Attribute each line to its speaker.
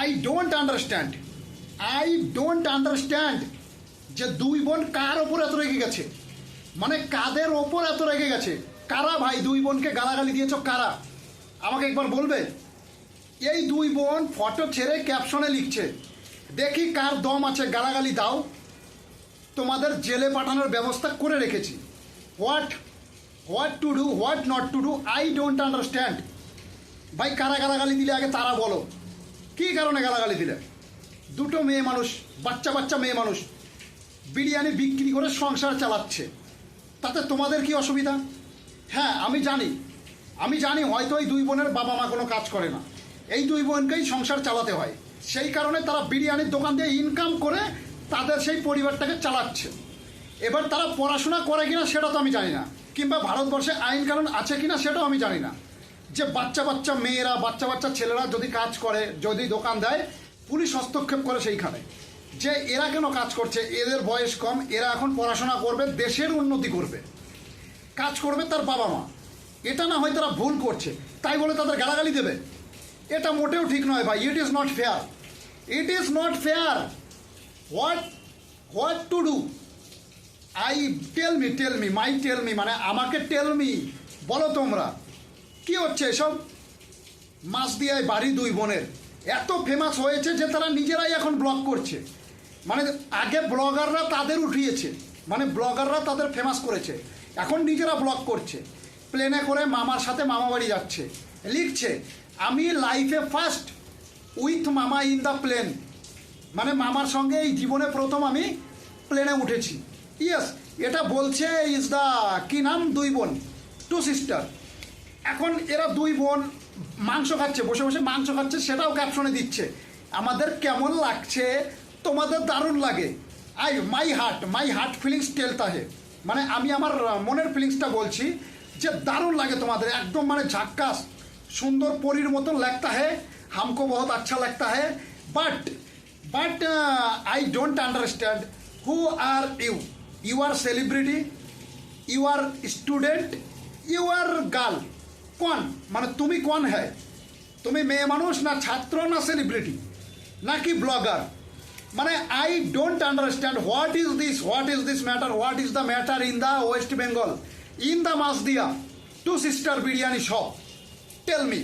Speaker 1: I don't understand I don't understand যে দুই বোন কার ওপর এত রেগে গেছে? মানে কাদের ওপর এত রেগে গেছে? কারা ভাই দুই বোনকে গালাগালি দিয়েছ? কারা? আমাকে একবার বলবে? এই দুই বোন ফটো ছেড়ে ক্যাপশনে লিখছে। দেখি কার দম আছে, গালাগালি দাও। তোমাদের জেলে পাঠানোর ব্যবস্থা করে রেখেছি। What what to do what not to do I don't understand ভাই, কারা গালাগালি দিলে আগে তারা বলো। কী কারণে গালাগালি দিলে দুটো মেয়ে মানুষ, বাচ্চা বাচ্চা মেয়ে মানুষ, বিরিয়ানি বিক্রি করে সংসার চালাচ্ছে। তাতে তোমাদের কি অসুবিধা? হ্যাঁ আমি জানি। আমি জানি হয়তো এই দুই বোনের বাবা মা কোনো কাজ করে না। এই দুই বোনকেই সংসার চালাতে হয়। সেই কারণে তারা বিরিয়ানির দোকান দিয়ে ইনকাম করে তাদের সেই পরিবারটাকে চালাচ্ছে। এবার তারা পড়াশোনা করে কিনা সেটা তো আমি জানি না। কিংবা ভারতবর্ষে আইন কানুন আছে কিনা সেটাও আমি জানি না। যে বাচ্চা বাচ্চা মেয়েরা, বাচ্চা বাচ্চা ছেলেরা যদি কাজ করে, যদি দোকান দেয়, পুলিশ হস্তক্ষেপ করে সেইখানে। যে এরা কেন কাজ করছে, এদের বয়স কম, এরা এখন পড়াশোনা করবে, দেশের উন্নতি করবে। কাজ করবে তার বাবা মা। এটা না হয় তারা ভুল করছে, তাই বলে তাদের গালাগালি দেবে। এটা মোটেও ঠিক নয় ভাই it is not fair it is not fair what what to do I tell me tell me my tell me মানে আমাকে টেল মি বলো তোমরা। কি হচ্ছে এসব? মাস দিয়ে বাড়ি দুই বোনের। এত ফেমাস হয়েছে যে তারা নিজেরাই এখন ব্লগ করছে। মানে আগে ব্লগাররা তাদের উঠিয়েছে। মানে ব্লগাররা তাদের ফেমাস করেছে। এখন নিজেরা ব্লগ করছে। প্লেনে করে মামার সাথে মামা বাড়ি যাচ্ছে। লিখছে, আমি লাইফে ফার্স্ট উইথ মামা ইন দ্য প্লেন মানে মামার সঙ্গে এই জীবনে প্রথম আমি প্লেনে উঠেছি। ইয়েস এটা বলছে ইজ দ্য কি নাম? দুই বোন। টু সিস্টার এখন এরা দুই বোন মাংস খাচ্ছে, বসে বসে মাংস খাচ্ছে, সেটাও ক্যাপশনে দিচ্ছে। আমাদের কেমন লাগছে? তোমাদের দারুণ লাগে। I my heart my heart feelings টেলতা হে মানে আমি আমার মনের ফিলিংসটা বলছি যে দারুণ লাগে তোমাদের, একদম মানে ঝাক্কাস। সুন্দর পরীর মতন লাগতা হে, হামকো বহুত আচ্ছা লাগতা হে। But but I don't understand who are you you are celebrity you are student you are girl কোন? মানে তুমি কোন হ্যায় তুমি মেয়ে মানুষ না ছাত্র না সেলিব্রিটি নাকি ব্লগার মানে I don't understand what is this what is this matter what is the matter in the West Bengal in the মাস দিয়া two sister biryani shop tell me